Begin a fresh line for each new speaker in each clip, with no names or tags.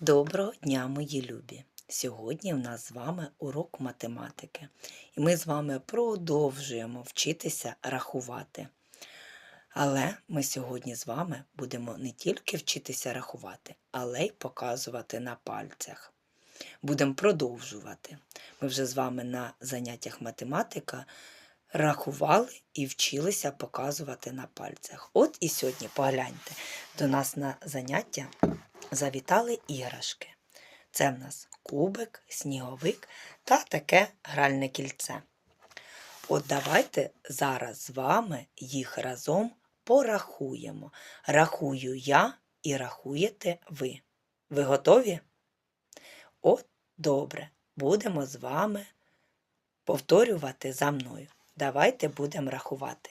Доброго дня, мої любі! Сьогодні в нас з вами урок математики, і ми з вами продовжуємо вчитися рахувати. Але ми сьогодні з вами будемо не тільки вчитися рахувати, але й показувати на пальцях. Будемо продовжувати. Ми вже з вами на заняттях математика рахували і вчилися показувати на пальцях. От і сьогодні погляньте, до нас на заняття завітали іграшки. Це в нас кубик, сніговик та таке гральне кільце. От давайте зараз з вами їх разом порахуємо. Рахую я і рахуєте ви. Ви готові? От добре, будемо з вами повторювати за мною. Давайте будемо рахувати.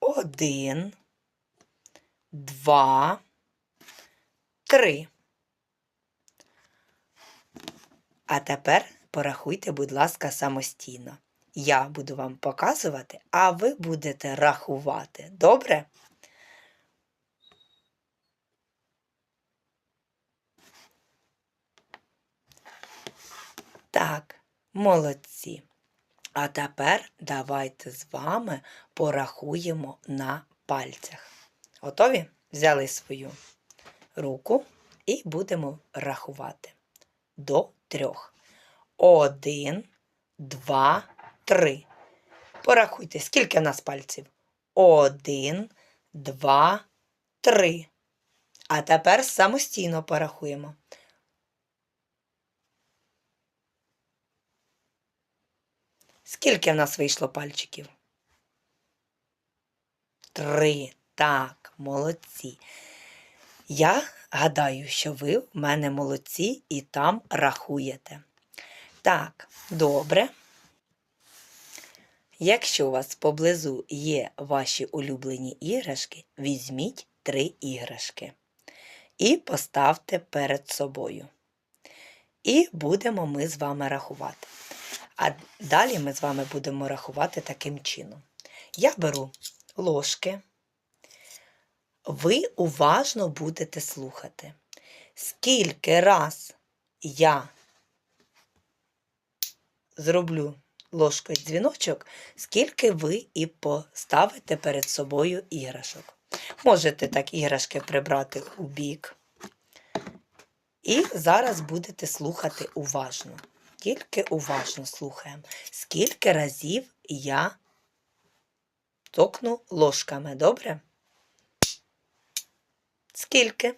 Один, два, три. А тепер порахуйте, будь ласка, самостійно. Я буду вам показувати, а ви будете рахувати. Добре? Так, молодці. А тепер давайте з вами порахуємо на пальцях. Готові? Взяли свою руку і будемо рахувати до трьох. Один, два, три. Порахуйте, скільки в нас пальців? Один, два, три. А тепер самостійно порахуємо. Скільки в нас вийшло пальчиків? Три. Так, молодці. Я гадаю, що ви в мене молодці і там рахуєте. Так, добре. Якщо у вас поблизу є ваші улюблені іграшки, візьміть три іграшки і поставте перед собою. І будемо ми з вами рахувати. А далі ми з вами будемо рахувати таким чином. Я беру ложки. Ви уважно будете слухати. Скільки раз я зроблю ложкою дзвіночок, скільки ви і поставите перед собою іграшок. Можете так іграшки прибрати у бік. І зараз будете слухати уважно. Тільки уважно слухаємо, скільки разів я токну ложками, добре? Скільки?